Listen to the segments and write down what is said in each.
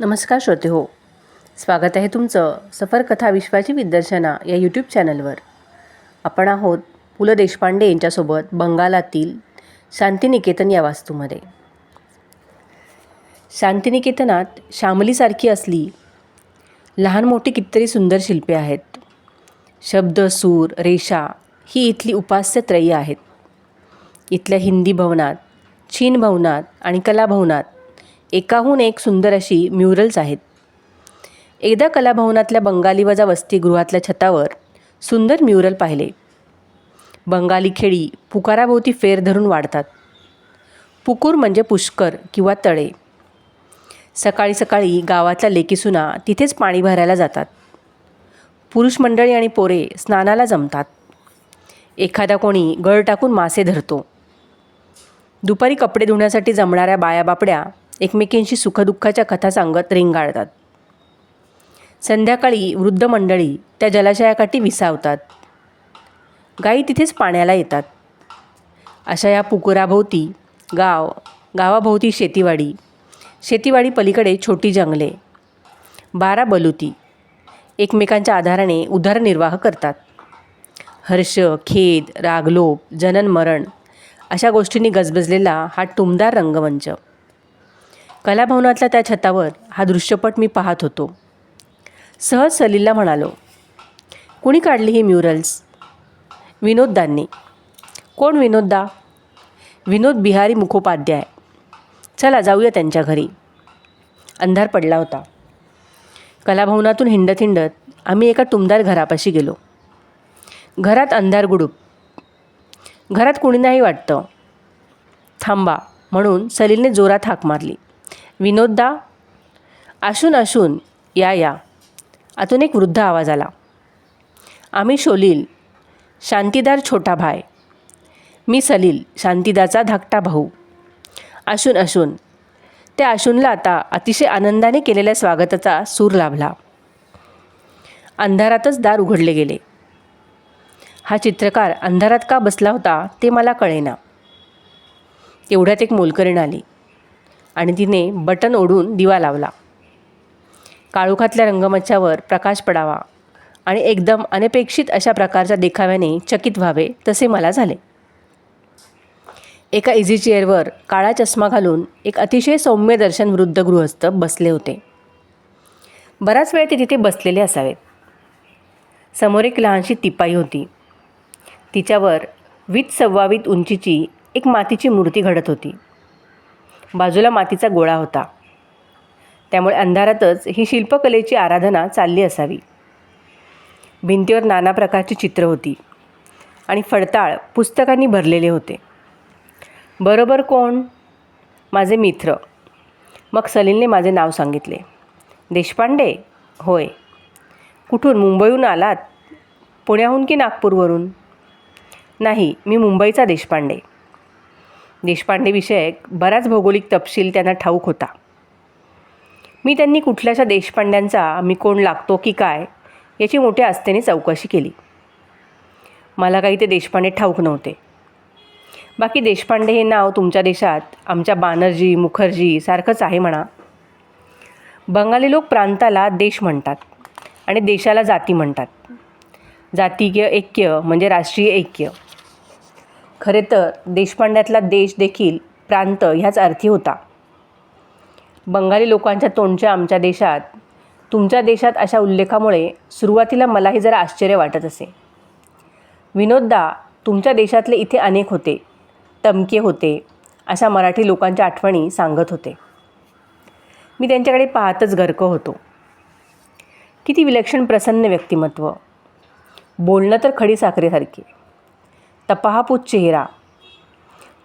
नमस्कार श्रोते हो. स्वागत आहे तुमचं सफर कथा विश्वाची विदर्शना या यूट्यूब चॅनलवर आपण आहोत पु ल देशपांडे यांच्यासोबत बंगालातील शांतिनिकेतन या वास्तूमध्ये. शांतिनिकेतनात शामलीसारखी असली लहान मोठी कितीतरी सुंदर शिल्पे आहेत. शब्द सूर रेषा ही इथली उपास्यत्रयी आहेत. इथल्या हिंदी भवनात चीन भवनात आणि कला भवनात एकाहून एक सुंदर अशी म्युरल्स आहेत. एकदा कलाभवनातल्या बंगाली वजा वसतिगृहातल्या छतावर सुंदर म्युरल पाहिले. बंगाली खेळी पुकाराभोवती फेर धरून वाढतात. पुकूर म्हणजे पुष्कर किंवा तळे. सकाळी सकाळी गावातल्या लेकीसुना तिथेच पाणी भरायला जातात. पुरुष मंडळी आणि पोरे स्नानाला जमतात. एखादा कोणी गळ टाकून मासे धरतो. दुपारी कपडे धुण्यासाठी जमणाऱ्या बाया बापड्या एकमेकींशी सुखदुःखाच्या कथा सांगत रेंगाळतात संध्याकाळी वृद्ध मंडळी त्या जलाशयाकाठी विसावतात. गाई तिथेच पाण्याला येतात. अशा या पुकुराभोवती गाव गावाभोवती शेतीवाडी. शेतीवाडी पलीकडे छोटी जंगले. बारा बलुती. एकमेकांच्या आधाराने उदरनिर्वाह करतात. हर्ष खेद रागलोप जनन मरण अशा गोष्टींनी गजबजलेला हा टुमदार रंगमंच. कलाभवनातल्या त्या छतावर हा दृश्यपट मी पाहत होतो. सहज सलीलला म्हणालो कुणी काढली ही म्युरल्स? विनोददांनी. कोण विनोददा? विनोद बिहारी मुखोपाध्याय. चला जाऊया त्यांच्या घरी. अंधार पडला होता. कलाभवनातून हिंडत हिंडत आम्ही एका टुमदार घरापाशी गेलो. घरात अंधार गुडूप. घरात कुणी नाही वाटतं. थांबा म्हणून सलीलने जोरात हाक मारली. विनोददा आशून आशून या या. आतून एक वृद्ध आवाज आला. आम्ही शोलील शांतीदार छोटा भाय. मी सलील शांतीदाचा धाकटा भाऊ. आशून आशून. त्या आशूनला आता अतिशय आनंदाने केलेल्या स्वागताचा सूर लाभला. अंधारातच दार उघडले गेले. हा चित्रकार अंधारात का बसला होता ते मला कळेना. एवढ्यात एक मोलकरीण आली. आणि तिने बटन ओढून दिवा लावला. काळोखातल्या रंगमंचावर प्रकाश पडावा आणि एकदम अनपेक्षित अशा प्रकारच्या देखाव्याने चकित व्हावे तसे मला झाले. एका इझी चेअरवर काळा चष्मा घालून एक अतिशय सौम्य दर्शन वृद्ध गृहस्थ बसले होते. बराच वेळ ते तिथे बसलेले असावेत. समोर एक लहानशी तिपाई होती. तिच्यावर वीत सव्वावीत उंचीची एक मातीची मूर्ती घडत होती. बाजूला मातीचा गोळा होता. त्यामुळे अंधारातच ही शिल्पकलेची आराधना चालली असावी. भिंतीवर नाना प्रकारची चित्र होती आणि फडताळ पुस्तकांनी भरलेले होते. बरोबर कोण? माझे मित्र. मग सलीलने माझे नाव सांगितले. देशपांडे? होय. कुठून? मुंबईहून आलात? पुण्याहून की नागपूरवरून? नाही मी मुंबईचा देशपांडे. देशपांडेविषयक बराच भौगोलिक तपशील त्यांना ठाऊक होता. मी त्यांनी कुठल्याशा देशपांड्यांचा मी कोण लागतो की काय याची मोठ्या आस्थेने चौकशी केली. मला काही ते देशपांडे ठाऊक नव्हते. बाकी देशपांडे हे नाव तुमच्या देशात आमच्या बानर्जी मुखर्जी सारखंच आहे म्हणा. बंगाली लोक प्रांताला देश म्हणतात आणि देशाला जाती म्हणतात. जातीय ऐक्य म्हणजे राष्ट्रीय ऐक्य. खरे तर देशपांड्यातला देश देखील प्रांत ह्याच अर्थी होता. बंगाली लोकांच्या तोंडच्या आमच्या देशात तुमच्या देशात अशा उल्लेखामुळे सुरुवातीला मलाही जरा आश्चर्य वाटत असे. विनोददा तुमच्या देशातले इथे अनेक होते टमके होते अशा मराठी लोकांच्या आठवणी सांगत होते. मी त्यांच्याकडे पाहतच गर्क होतो. किती विलक्षण प्रसन्न व्यक्तिमत्व. बोलणं तर खडी साखरेसारखे. तपाहापूत चेहरा.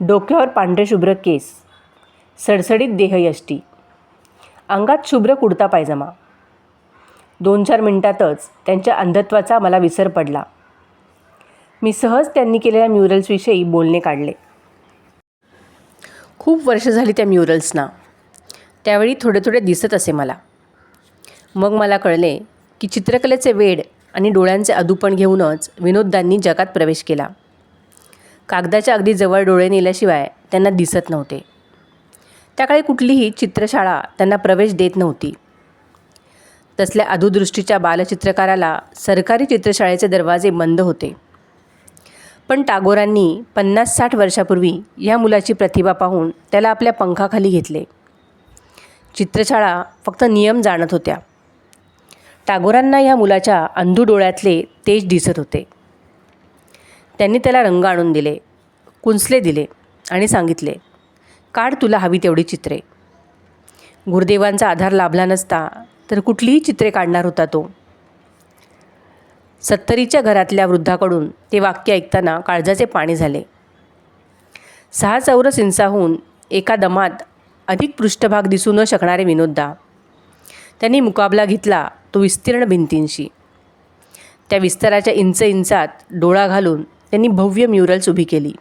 डोक्यावर पांढरे शुभ्र केस. सडसडीत देहयष्टी. अंगात शुभ्र कुडता पायजमा. दोन चार मिनिटातच त्यांच्या अंधत्वाचा मला विसर पडला. मी सहज त्यांनी केलेल्या म्युरल्सविषयी बोलणे काढले. खूप वर्ष झाली त्या म्युरल्सना. त्यावेळी थोडे थोडे दिसत असे मला. मग मला कळले की चित्रकलेचे वेड आणि डोळ्यांचे अधूपण घेऊनच विनोददांनी जगात प्रवेश केला. कागदाच्या अगदी जवळ डोळे नेल्याशिवाय त्यांना दिसत नव्हते. त्याकाळी कुठलीही चित्रशाळा त्यांना प्रवेश देत नव्हती. तसल्या अधुदृष्टीच्या बालचित्रकाराला सरकारी चित्रशाळेचे दरवाजे बंद होते. पण टागोरांनी पन्नास साठ वर्षापूर्वी या मुलाची प्रतिभा पाहून त्याला आपल्या पंखाखाली घेतले. चित्रशाळा फक्त नियम जाणत होत्या. टागोरांना या मुलाच्या अंधू डोळ्यातले तेज दिसत होते. त्यांनी त्याला रंग आणून दिले कुंचले दिले आणि सांगितले काढ तुला हवी तेवढी चित्रे. गुरुदेवांचा आधार लाभला नसता तर कुठलीही चित्रे काढणार होता तो. सत्तरीच्या घरातल्या वृद्धाकडून ते वाक्य ऐकताना काळजाचे पाणी झाले. सहा चौरस इंचाहून एका दमात अधिक पृष्ठभाग दिसू न शकणारे विनोददा त्यांनी मुकाबला घेतला तो विस्तीर्ण भिंतींशी. त्या विस्ताराच्या इंच इंचात डोळा घालून त्यांनी भव्य म्युरल्स उभी केली.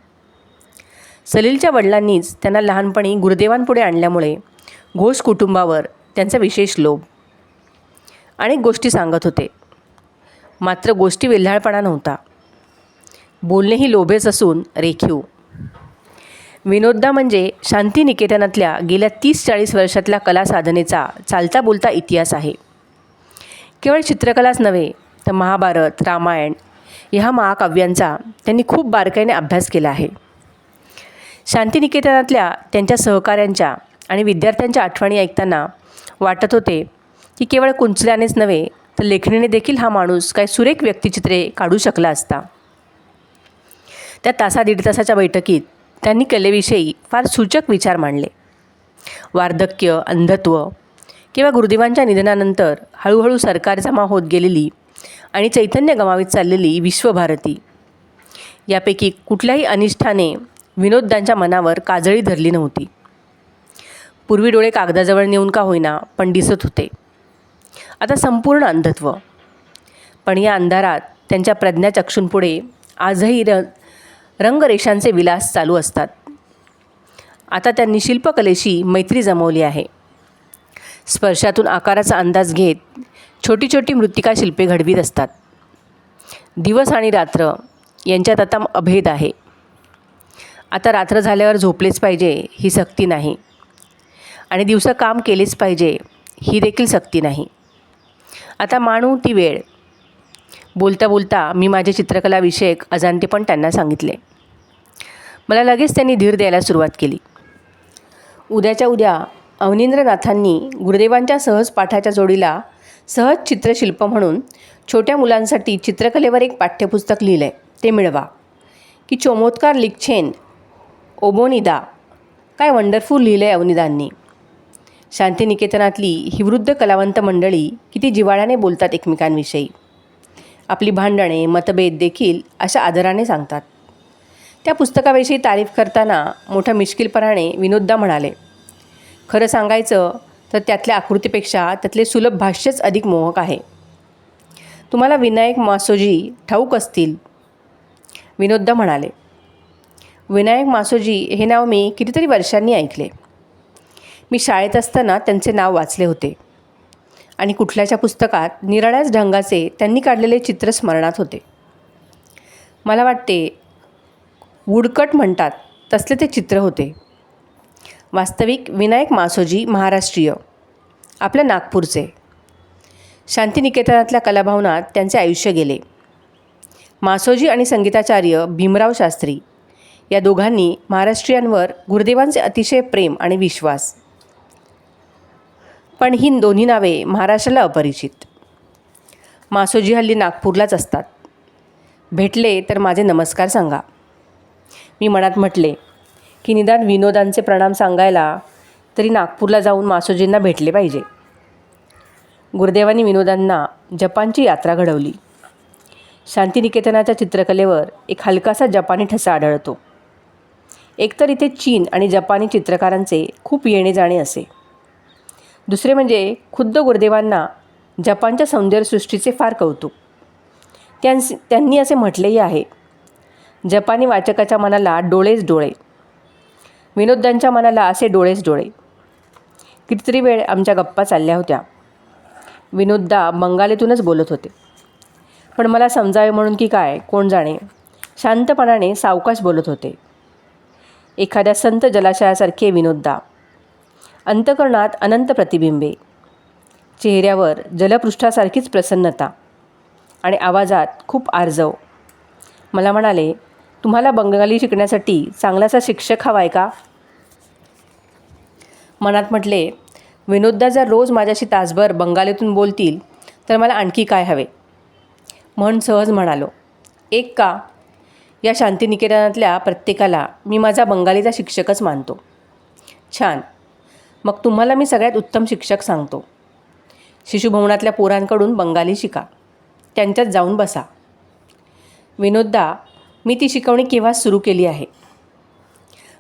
सलीलच्या वडिलांनीच त्यांना लहानपणी गुरुदेवांपुढे आणल्यामुळे घोष कुटुंबावर त्यांचा विशेष लोभ अनेक गोष्टी सांगत होते. मात्र गोष्टी वेल्हाळपणा नव्हता. बोलणेही लोभेच असून रेखीव. विनोददा म्हणजे शांतिनिकेतनातल्या गेल्या तीस चाळीस वर्षातल्या कला साधनेचा चालता बोलता इतिहास आहे. केवळ चित्रकलाच नव्हे तर महाभारत रामायण ह्या महाकाव्यांचा त्यांनी खूप बारकाईने अभ्यास केला आहे. शांतिनिकेतनातल्या त्यांच्या सहकाऱ्यांच्या आणि विद्यार्थ्यांच्या आठवणी ऐकताना वाटत होते की केवळ कुंचल्यानेच नव्हे तर लेखणीने देखील हा माणूस काही सुरेख व्यक्तिचित्रे काढू शकला असता. त्या तासा दीड तासाच्या बैठकीत त्यांनी कलेविषयी फार सूचक विचार मांडले. वार्धक्य अंधत्व किंवा गुरुदेवांच्या निधनानंतर हळूहळू सरकार जमा होत गेलेली आणि चैतन्य गमावीत चाललेली विश्वभारती. यापैकी कुठल्याही अनिष्ठाने विनोदांच्या मनावर काजळी धरली नव्हती. पूर्वी डोळे कागदाजवळ नेऊन का होईना पण दिसत होते. आता संपूर्ण अंधत्व. पण या अंधारात त्यांच्या प्रज्ञाचक्षूंपुढे आजही र रंगरेषांचे विलास चालू असतात. आता त्यांनी शिल्पकलेशी मैत्री जमवली आहे. स्पर्शातून आकाराचा अंदाज घेत छोटी छोटी मृत्तिका शिल्पे घडवीत असतात. दिवस आणि रात्र यांच्यात आता अभेद आहे. आता रात्र झाल्यावर झोपलेच पाहिजे ही सक्ती नाही. आणि दिवसा काम केलेच पाहिजे ही देखील सक्ती नाही. आता मानू ती वेळ. बोलता बोलता मी माझे चित्रकलाविषयक अजाणते पण त्यांना सांगितले. मला लगेच त्यांनी धीर द्यायला सुरुवात केली. उद्याच्या उद्या अवनिंद्रनाथांनी गुरुदेवांच्या सहज पाठाच्या जोडीला सहज चित्रशिल्प म्हणून छोट्या मुलांसाठी चित्रकलेवर एक पाठ्यपुस्तक लिहिलं. आहे ते मिळवा. की चोमोत्कार लिखछेन ओबोनिदा. काय वंडरफुल लिहिलं आहे अवनिदांनी. शांतिनिकेतनातली ही वृद्ध कलावंत मंडळी किती जिव्हाळ्याने बोलतात एकमेकांविषयी. आपली भांडणे मतभेद देखील अशा आदराने सांगतात. त्या पुस्तकाविषयी तारीफ करताना मोठ्या मिश्किलपणाने विनोददा म्हणाले खरं सांगायचं तर त्यातल्या आकृतीपेक्षा त्यातले सुलभ भाष्यच अधिक मोहक आहे. तुम्हाला विनायक मासोजी ठाऊक असतील विनोददा म्हणाले. विनायक मासोजी हे नाव मी कितीतरी वर्षांनी ऐकले. मी शाळेत असताना त्यांचे नाव वाचले होते. आणि कुठल्याच्या पुस्तकात निराळ्याच ढंगाचे त्यांनी काढलेले चित्र स्मरणात होते. मला वाटते वुडकट म्हणतात तसले ते चित्र होते. वास्तविक विनायक मासोजी महाराष्ट्रीय. आपल्या नागपूरचे. शांतिनिकेतनातल्या कलाभवनात त्यांचे आयुष्य गेले. मासोजी आणि संगीताचार्य भीमराव शास्त्री या दोघांनी महाराष्ट्रीयांवर गुरुदेवांचे अतिशय प्रेम आणि विश्वास. पण ही दोन्ही नावे महाराष्ट्राला अपरिचित. मासोजी हल्ली नागपूरलाच असतात. भेटले तर माझे नमस्कार सांगा. मी मनात म्हटले की निदान विनोदांचे प्रणाम सांगायला तरी नागपूरला जाऊन मासोजींना भेटले पाहिजे. गुरुदेवांनी विनोदांना जपानची यात्रा घडवली. शांतिनिकेतनाच्या चित्रकलेवर एक हलकासा जपानी ठसा आढळतो. एकतर इथे चीन आणि जपानी चित्रकारांचे खूप येणे जाणे असे. दुसरे म्हणजे खुद्द गुरुदेवांना जपानच्या सौंदर्यसृष्टीचे फार कौतुक. त्यांस त्यांनी असे म्हटलेही आहे. जपानी वाचकाच्या मनाला डोळेच डोळे. विनोदांच्या मनाला असे डोळेच डोळे. कितीतरी वेळ आमच्या गप्पा चालल्या होत्या. विनोददा बंगालीतूनच बोलत होते. पण मला समजावे म्हणून की काय कोण जाणे? शांतपणाने सावकाश बोलत होते. एखाद्या संत जलाशयासारखे विनोददा अंतकरणात अनंत प्रतिबिंबे. चेहऱ्यावर जलपृष्ठासारखीच प्रसन्नता. आणि आवाजात खूप आर्जव. मला म्हणाले तुम्हाला बंगाली शिकण्यासाठी चांगलासा शिक्षक हवा आहे का? मनात म्हटले विनोददा जर रोज माझ्याशी तासभर बंगालीतून बोलतील तर मला आणखी काय हवे? म्हण सहज म्हणालो एक का? या शांतिनिकेतनातल्या प्रत्येकाला मी माझा बंगालीचा शिक्षकच मानतो. छान. मग तुम्हाला मी सगळ्यात उत्तम शिक्षक सांगतो. शिशुभवनातल्या पोरांकडून बंगाली शिका. त्यांच्यात जाऊन बसा. विनोददा मी ती शिकवणी केव्हा सुरू केली आहे?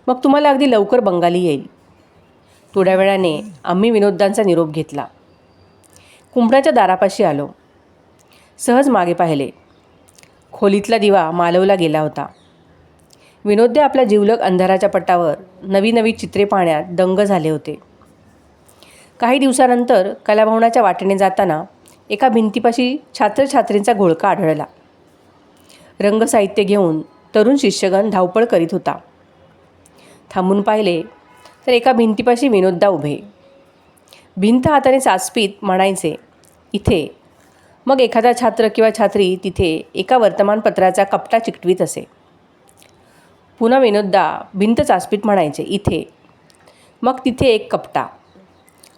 मग तुम्हाला अगदी लवकर बंगाली येईल. थोड्या वेळाने आम्ही विनोदांचा निरोप घेतला. कुंपणाच्या दारापाशी आलो. सहज मागे पाहिले. खोलीतला दिवा मालवला गेला होता. विनोदे आपल्या जिवलग अंधाराच्या पटावर नवी नवी चित्रे पाहण्यात दंग झाले होते. काही दिवसानंतर कलाभवनाच्या वाटेने जाताना एका भिंतीपाशी छात्रछात्रींचा घोळका आढळला. रंगसाहित्य घेऊन तरुण शिष्यगण धावपळ करीत होता. थांबून पाहिले तर एका भिंतीपाशी विनोददा उभे. भिंत हाताने साचपीत म्हणायचे इथे. मग एखादा छात्र किंवा छात्री तिथे एका वर्तमानपत्राचा कपटा चिकटवीत असे. पुन्हा विनोददा भिंत चाचपीत म्हणायचे इथे. मग तिथे एक कपटा.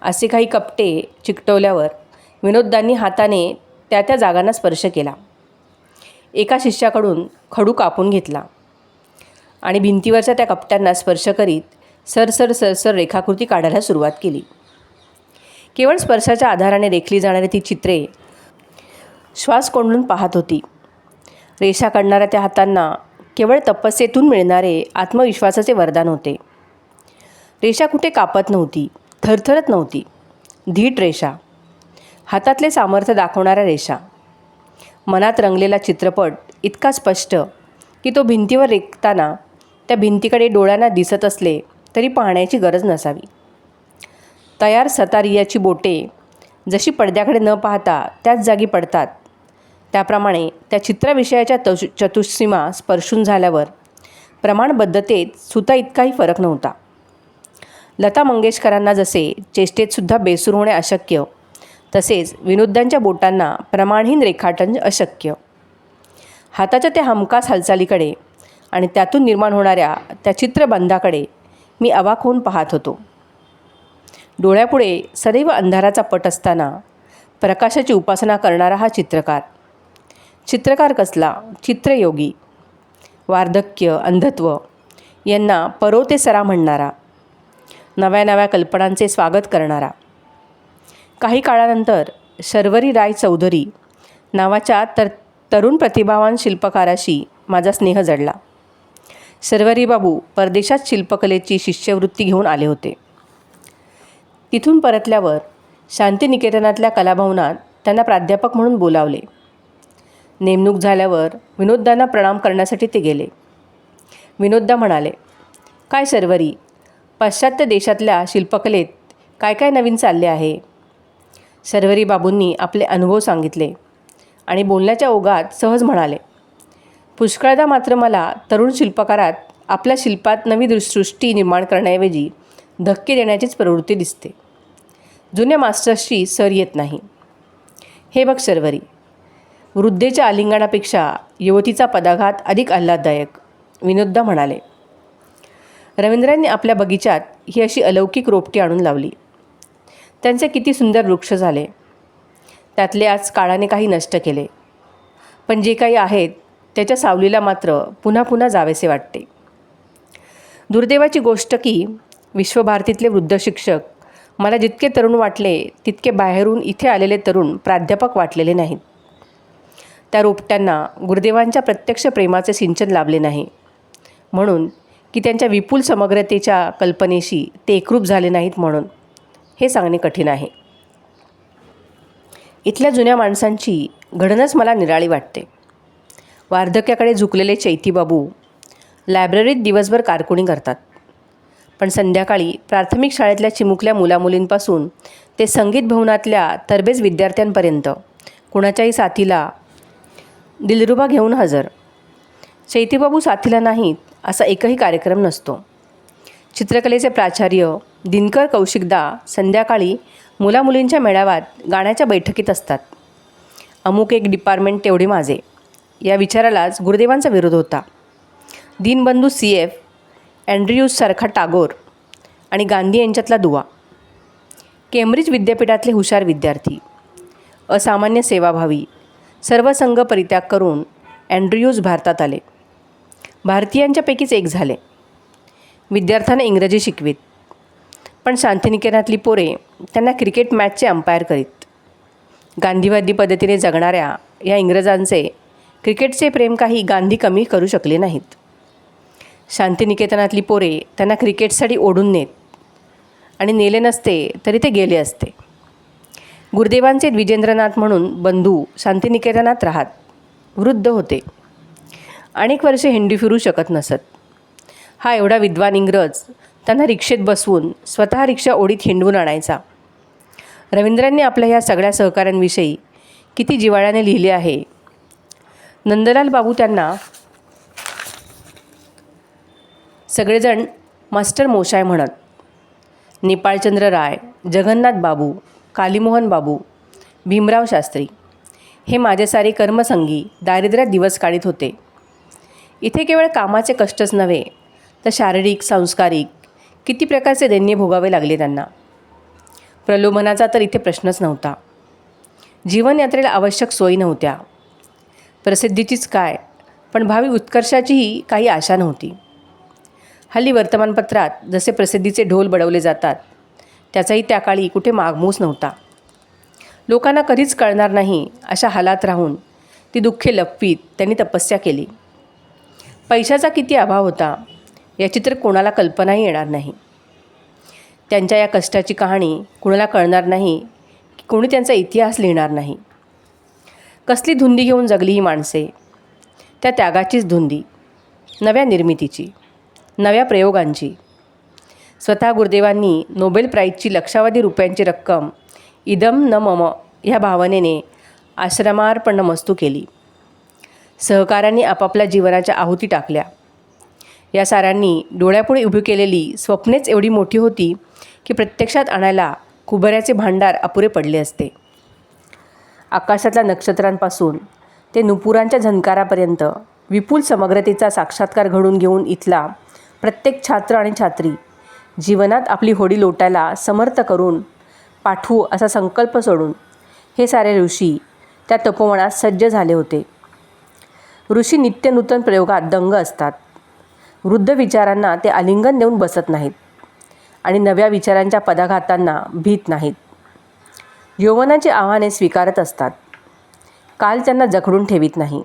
असे काही कपटे चिकटवल्यावर विनोददांनी हाताने त्या त्या जागांना स्पर्श केला. एका शिष्याकडून खडू कापून घेतला आणि भिंतीवरच्या त्या कपट्यांना स्पर्श करीत सरसर सरसर रेखाकृती काढायला सुरुवात केली. केवळ स्पर्शाच्या आधाराने रेखली जाणारी ती चित्रे श्वास कोंडून पाहत होती. रेषा काढणाऱ्या त्या हातांना केवळ तपस्येतून मिळणारे आत्मविश्वासाचे वरदान होते. रेषा कुठे कापत नव्हती थरथरत नव्हती. धीट रेषा. हातातले सामर्थ्य दाखवणाऱ्या रेषा. मनात रंगलेला चित्रपट इतका स्पष्ट की तो भिंतीवर रेखताना त्या भिंतीकडे डोळ्यांना दिसत असले तरी पाहण्याची गरज नसावी. तयार सतारियाची बोटे जशी पडद्याकडे न पाहता त्याच जागी पडतात. त्याप्रमाणे त्या चित्रविषयाच्या तशु चतुसीमा स्पर्शून झाल्यावर प्रमाणबद्धतेत सुता इतकाही फरक नव्हता. लता मंगेशकरांना जसे चेष्टेतसुद्धा बेसूर होणे अशक्य तसेच विनोदांच्या बोटांना प्रमाणहीन रेखाटन अशक्य. हाताच्या त्या हमखास हालचालीकडे आणि त्यातून निर्माण होणाऱ्या त्या चित्रबंधाकडे मी अवाक होऊन पाहत होतो. डोळ्यापुढे सदैव अंधाराचा पट असताना प्रकाशाची उपासना करणारा हा चित्रकार. चित्रकार कसला? चित्रयोगी. वार्धक्य अंधत्व यांना परोते सरा म्हणणारा. नव्या नव्या कल्पनांचे स्वागत करणारा. काही काळानंतर शर्वरी राय चौधरी नावाच्या तर तरुण प्रतिभावान शिल्पकाराशी माझा स्नेह जडला. शर्वरी बाबू परदेशात शिल्पकलेची शिष्यवृत्ती घेऊन आले होते. तिथून परतल्यावर शांतिनिकेतनातल्या कलाभवनात त्यांना प्राध्यापक म्हणून बोलावले. नेमणूक झाल्यावर विनोददांना प्रणाम करण्यासाठी ते गेले. विनोददा म्हणाले काय सर्वरी पाश्चात्य देशातल्या शिल्पकलेत काय काय नवीन चालले आहे? सर्वरी बाबूंनी आपले अनुभव सांगितले आणि बोलण्याच्या ओघात सहज म्हणाले पुष्कळदा मात्र मला तरुण शिल्पकारात आपल्या शिल्पात नवी सृष्टी निर्माण करण्याऐवजी धक्के देण्याचीच प्रवृत्ती दिसते. जुन्या मास्टर्सशी सर येत नाही. हे बघ शर्वरी वृद्धेच्या आलिंगणापेक्षा युवतीचा पदाघात अधिक आल्हाददायक विनोद्दा म्हणाले. रवींद्रांनी आपल्या बगीचात ही अशी अलौकिक रोपटी आणून लावली. त्यांचे किती सुंदर वृक्ष झाले. त्यातले आज काळाने काही नष्ट केले. पण जे काही आहेत त्याच्या सावलीला मात्र पुन्हा पुन्हा जावेसे वाटते. दुर्दैवाची गोष्ट की विश्वभारतीतले वृद्ध शिक्षक मला जितके तरुण वाटले तितके बाहेरून इथे आलेले तरुण प्राध्यापक वाटलेले नाहीत. त्या रोपट्यांना गुरुदेवांच्या प्रत्यक्ष प्रेमाचे सिंचन लाभले नाही. म्हणून की त्यांच्या विपुल समग्रतेच्या कल्पनेशी ते एकरूप झाले नाहीत म्हणून. हे सांगणे कठीण आहे. इथल्या जुन्या माणसांची घडणच मला निराळी वाटते. वार्धक्याकडे झुकलेले चैतीबाबू लायब्ररीत दिवसभर कारकुणी करतात. पण संध्याकाळी प्राथमिक शाळेतल्या चिमुकल्या मुलामुलींपासून ते संगीत भवनातल्या तरबेज विद्यार्थ्यांपर्यंत कुणाच्याही साथीला दिलरुबा घेऊन हजर. चैतीबाबू साथीला नाहीत असा एकही कार्यक्रम नसतो. चित्रकलेचे प्राचार्य दिनकर कौशिकदा संध्याकाळी मुलामुलींच्या मेळाव्यात गाण्याच्या बैठकीत असतात. अमुक एक डिपार्टमेंट तेवढे माझे. या विचारालाच गुरुदेवांचा विरोध होता. दीनबंधू सी एफ अँड्र्यूजसारखा टागोर आणि गांधी यांच्यातला दुवा. केम्ब्रिज विद्यापीठातले हुशार विद्यार्थी असामान्य सेवाभावी सर्व संघ परित्याग करून अँड्र्यूज भारतात आले. भारतीयांच्यापैकीच एक झाले. विद्यार्थ्यांना इंग्रजी शिकवीत पण शांतिनिकेतनातली पोरे त्यांना क्रिकेट मॅचचे अंपायर करीत. गांधीवादी पद्धतीने जगणाऱ्या या इंग्रजांचे क्रिकेटचे प्रेम काही गांधी कमी करू शकले नाहीत. शांतिनिकेतनातली पोरे त्यांना क्रिकेटसाठी ओढून नेत आणि नेले नसते तरी ते गेले असते. गुरुदेवांचे द्विजेंद्रनाथ म्हणून बंधू शांतिनिकेतनात राहत वृद्ध होते. अनेक वर्षे हिंडी फिरू शकत नसत. हा एवढा विद्वान इंग्रज त्यांना रिक्षेत बसवून स्वतः रिक्षा ओढीत हिंडवून आणायचा. रवींद्रांनी आपल्या ह्या सगळ्या सहकाऱ्यांविषयी किती जिवाळ्याने लिहिले आहे नंदलाल बाबू त्यांना सगळेजण मास्टर मोशाय म्हणत नेपाळचंद्र राय जगन्नाथ बाबू कालीमोहन बाबू भीमराव शास्त्री हे माझे सारे कर्मसंगी दारिद्र्यात दिवस काढीत होते. इथे केवळ कामाचे कष्टच नव्हे तर शारीरिक सांस्कारिक किती प्रकारचे दैन्य भोगावे लागले त्यांना. प्रलोभनाचा तर इथे प्रश्नच नव्हता. जीवनयात्रेला आवश्यक सोयी नव्हत्या. प्रसिद्धीचीच काय? पण भावी उत्कर्षाचीही काही आशा नव्हती. हल्ली वर्तमानपत्रात जसे प्रसिद्धीचे ढोल बडवले जातात त्याचाही त्या काळी कुठे मागमूस नव्हता. लोकांना कधीच कळणार नाही अशा हालात राहून ती दुःखे लपवीत त्यांनी तपस्या केली. पैशाचा किती अभाव होता याची तर कोणाला कल्पनाही येणार नाही. त्यांच्या या कष्टाची कहाणी कुणाला कळणार नाही की कोणी त्यांचा इतिहास लिहिणार नाही. कसली धुंदी घेऊन जगली ही माणसे? त्या त्यागाचीच धुंदी नव्या निर्मितीची नव्या प्रयोगांची. स्वतः गुरुदेवांनी नोबेल प्राईजची लक्षावधी रुपयांची रक्कम इदम न मम ह्या भावनेने आश्रमार्पण मस्तू केली. सहकाऱ्यांनी आपापल्या जीवनाच्या आहुती टाकल्या. या साऱ्यांनी डोळ्यापुढे उभी केलेली स्वप्नेच एवढी मोठी होती की प्रत्यक्षात आणायला कुबऱ्याचे भांडार अपुरे पडले असते. आकाशातल्या नक्षत्रांपासून ते नुपुरांच्या झंकारापर्यंत विपुल समग्रतेचा साक्षात्कार घडून घेऊन इथला प्रत्येक छात्र आणि छात्री जीवनात आपली होडी लोटायला समर्थ करून पाठवू असा संकल्प सोडून हे सारे ऋषी त्या तपोवनात सज्ज झाले होते. ऋषी नित्यनूतन प्रयोगात दंग असतात. वृद्ध विचारांना ते आलिंगन देऊन बसत नाहीत आणि नव्या विचारांच्या पदाघातांना भीत नाहीत. यौवनाची आव्हाने स्वीकारत असतात. काल त्यांना जखडून ठेवीत नाही.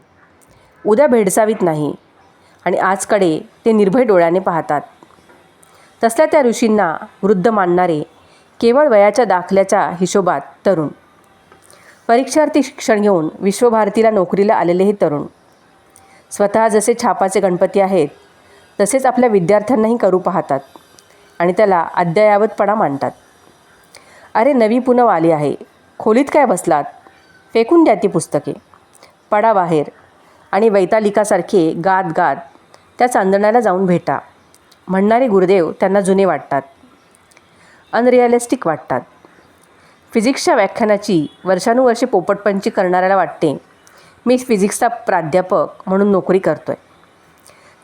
उद्या भेडसावीत नाही. आणि आजकडे ते निर्भय डोळ्याने पाहतात. तसल्या त्या ऋषींना वृद्ध मानणारे केवळ वयाच्या दाखल्याच्या हिशोबात तरुण. परीक्षार्थी शिक्षण घेऊन विश्वभारतीला नोकरीला आलेले हे तरुण. स्वतः जसे छापाचे गणपती आहेत तसेच आपल्या विद्यार्थ्यांनाही करू पाहतात आणि त्याला अद्ययावतपणा मांडतात अरे नवी पुनव आली आहे. खोलीत काय बसलात? फेकून द्या ती पुस्तके. पडा बाहेर. आणि वैतालिकासारखे गात गात त्या चांदण्याला जाऊन भेटा. म्हणणारे गुरुदेव त्यांना जुने वाटतात. अनरिअलिस्टिक वाटतात. फिजिक्सच्या व्याख्यानाची वर्षानुवर्षे पोपटपंची करणाऱ्याला वाटते मी फिजिक्सचा प्राध्यापक म्हणून नोकरी करतो आहे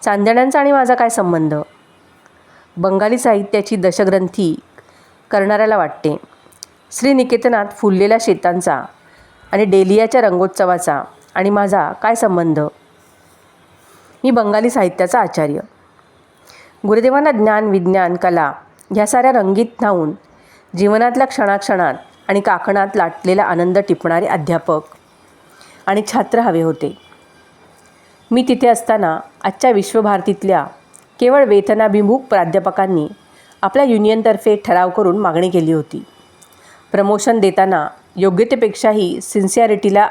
चांदण्यांचा आणि माझा काय संबंध? बंगाली साहित्याची दशग्रंथी करणाऱ्याला वाटते. श्रीनिकेतनात फुललेल्या शेतांचा आणि डेलियाच्या रंगोत्सवाचा आणि माझा काय संबंध? मी बंगाली साहित्याचा आचार्य. गुरुदेवांना ज्ञान विज्ञान कला ह्या साऱ्या रंगीत न्हावून जीवनातल्या क्षणाक्षणात आणि काकणात लाटलेला आनंद टिपणारे अध्यापक आणि छात्र हवे होते. मी तिथे असताना आजच्या विश्वभारतीतल्या केवळ वेतनाभिमुख प्राध्यापकांनी आपल्या युनियनतर्फे ठराव करून मागणी केली होती. प्रमोशन देताना योग्यतेपेक्षाही सिन्सिअरिटीला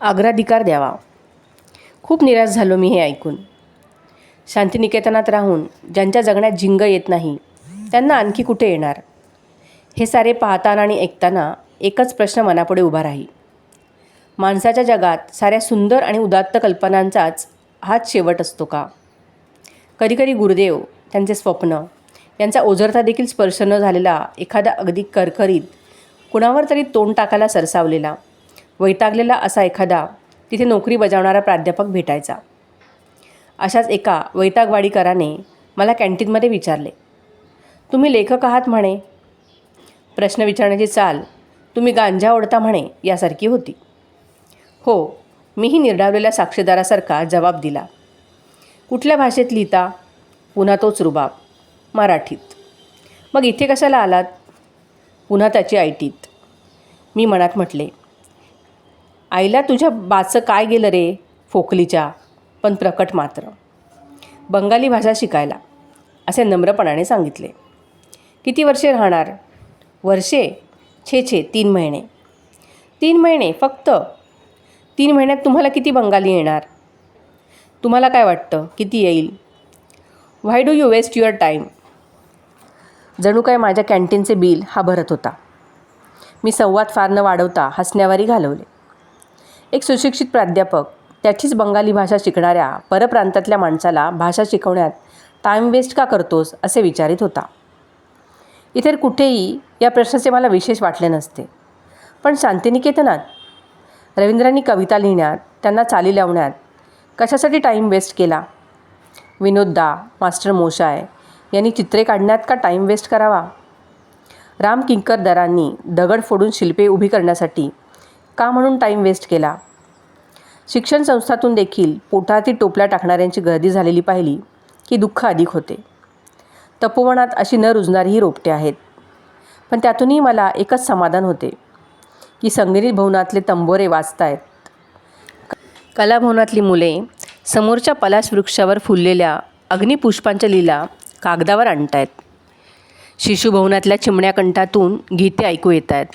अग्राधिकार द्यावा. खूप निराश झालो मी हे ऐकून. शांतिनिकेतनात राहून ज्यांच्या जगण्यात झिंग येत नाही त्यांना आणखी कुठे येणार? हे सारे पाहताना आणि ऐकताना एकच प्रश्न मनापुढे उभा राहील. माणसाच्या जगात साऱ्या सुंदर आणि उदात्त कल्पनांचाच हाच शेवट असतो का? कधीकधी गुरुदेव त्यांचे स्वप्न यांचा ओझरता देखील स्पर्श न झालेला एखादा अगदी करकरीत कुणावर तरी तोंड टाकायला सरसावलेला वैतागलेला असा एखादा तिथे नोकरी बजावणारा प्राध्यापक भेटायचा. अशाच एका वैतागवाडीकराने मला कॅन्टीनमध्ये विचारले तुम्ही लेखक आहात म्हणे? प्रश्न विचारण्याची चाल तुम्ही गांजा ओढता म्हणे? यासारखी होती. हो मीही निर्डावलेल्या साक्षीदारासारखा जबाब दिला. कुठल्या भाषेत लिहिता? पुन्हा तोच रुबाब. मराठीत. मग इथे कशाला आलात? पुन्हा त्याची आयटीत. मी मनात म्हटले आईला तुझ्या बाचं काय गेलं रे फोकलीच्या? पण प्रकट मात्र. बंगाली भाषा शिकायला असे नम्रपणाने सांगितले. किती वर्षे राहणार? वर्षे? छे छे तीन महिने. तीन महिने? फक्त? तीन महिन्यात तुम्हाला किती बंगाली येणार? तुम्हाला काय वाटतं? किती येईल? Why do you waste your time जणू काय माझ्या कॅन्टीनचे बिल हा भरत होता. मी संवाद फार न वाढवता हसण्यावारी घालवले. एक सुशिक्षित प्राध्यापक त्याचीच बंगाली भाषा शिकणाऱ्या परप्रांतातल्या माणसाला भाषा शिकवण्यात टाईम वेस्ट का करतोस असे विचारित होता. इतर कुठेही या प्रश्नाचे मला विशेष वाटले नसते. पण शांतिनिकेतनात रवींद्रांनी कविता लिहिण्यात त्यांना चाली लावण्यात कशासाठी टाईम वेस्ट केला? विनोददा मास्टर मोशाय यांनी चित्रे काढण्यात का टाईम वेस्ट करावा? राम किंकरदरांनी दगड फोडून शिल्पे उभी करण्यासाठी का म्हणून टाईम वेस्ट केला? शिक्षण संस्थातून देखील पोटातील टोपल्या टाकणाऱ्यांची गर्दी झालेली पाहिली की दुःख अधिक होते. तपोवनात अशी न रुजणारीही रोपटे आहेत. पण त्यातूनही मला एकच समाधान होते की संगणित भवनातले तंबोरे वाचतायत. कलाभवनातली मुले समोरच्या पलाश वृक्षावर फुललेल्या अग्निपुष्पांच्या लीला कागदावर आणतायत. शिशुभवनातल्या चिमण्या कंठातून गीते ऐकू येत आहेत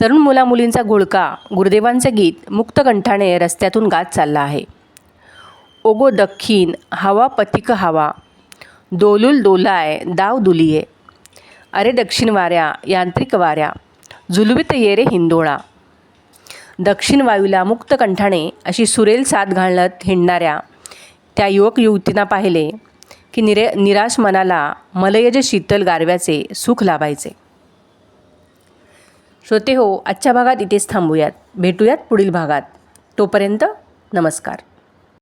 तरुण मुलामुलींचा घोळका गुरुदेवांचं गीत मुक्तकंठाने रस्त्यातून गात चालला आहे. ओगो दक्षिण हवा पथिक हवा दोलुल दोलाय दाव दुलिये. अरे दक्षिण वाऱ्या यांत्रिक वाऱ्या जुलवित ये रे हिंदोळा. दक्षिण वायूला मुक्त कंठाने अशी सुरेल साथ घालत हिंडणाऱ्या त्या युवक युवतींना पाहिले. की निरे निराश मनाला मलयज शीतल गारव्याचे सुख लाभायचे. श्रोते हो आजच्या भागात इथेच थांबूयात. भेटूयात पुढील भागात. तोपर्यंत नमस्कार.